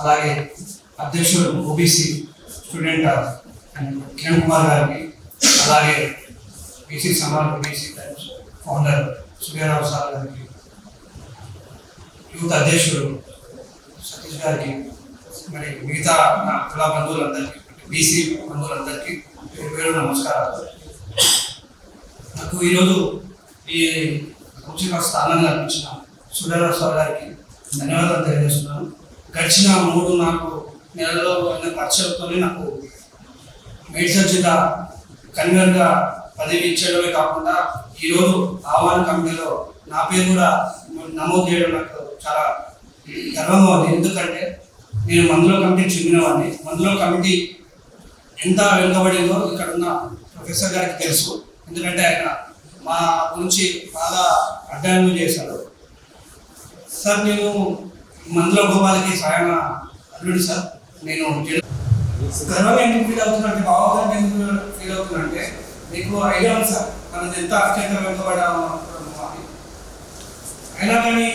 అలాగే అధ్యక్షుడు OBC student and Kiran Kumar గారికి అలాగే BC Samaj BC Times founder Suryarao sir గారికి యూత్ అధ్యక్షుడు సతీష్ గారికి మరి మిగతా నా కుల బంధువులందరికీ బీసీ బంధువులందరికీ పేరు నమస్కారాలు. నాకు ఈరోజు ఈ ఉచిత స్థానం అనిపించిన సూర్యారావు సార్ గారికి ధన్యవాదాలు తెలియజేస్తున్నాను. గడిచిన మూడు నాలుగు నెలలో అయిన పరిచయంతోనే నాకు మేడ్చల్ జిల్లా కన్వీనర్గా పదవి ఇచ్చేయడమే కాకుండా ఈరోజు ఆహ్వాన కమిటీలో నా పేరు కూడా నమోదు చేయడం నాకు చాలా గర్వంగా ఉంది. ఎందుకంటే నేను మందుల కమిటీ చెందినవాడిని మందులో కమిటీ ఎంత వెనుకబడిందో ఇక్కడ ఉన్న ప్రొఫెసర్ గారికి తెలుసు. ఎందుకంటే ఆయన మా గురించి బాగా అధ్యయనం చేశాడు సార్ నేను మందుల గోపాలకి సాయన అల్లుడు సార్. నేను జె- గర్వంగా ఎందుకు ఫీల్ అవుతున్నట్టే బాగా ఎందుకు ఫీల్ అవుతున్నంటే మీకు ఐడియా ఉంది సార్. మనం ఎంత అత్యంత వెనుకబడ్డాము అయినా కానీ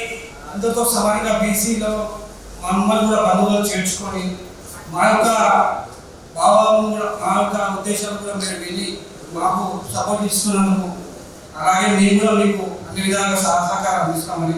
అందరితో సమానంగా బీసీలో మమ్మల్ని కూడా బంధువులు చేర్చుకొని మా యొక్క భావాలను కూడా మా యొక్క ఉద్దేశాలు కూడా మీరు వెళ్ళి మాకు సపోర్ట్ ఇస్తున్నందుకు అలాగే మేము కూడా మీకు అన్ని విధాలుగా సహకారం అందిస్తామని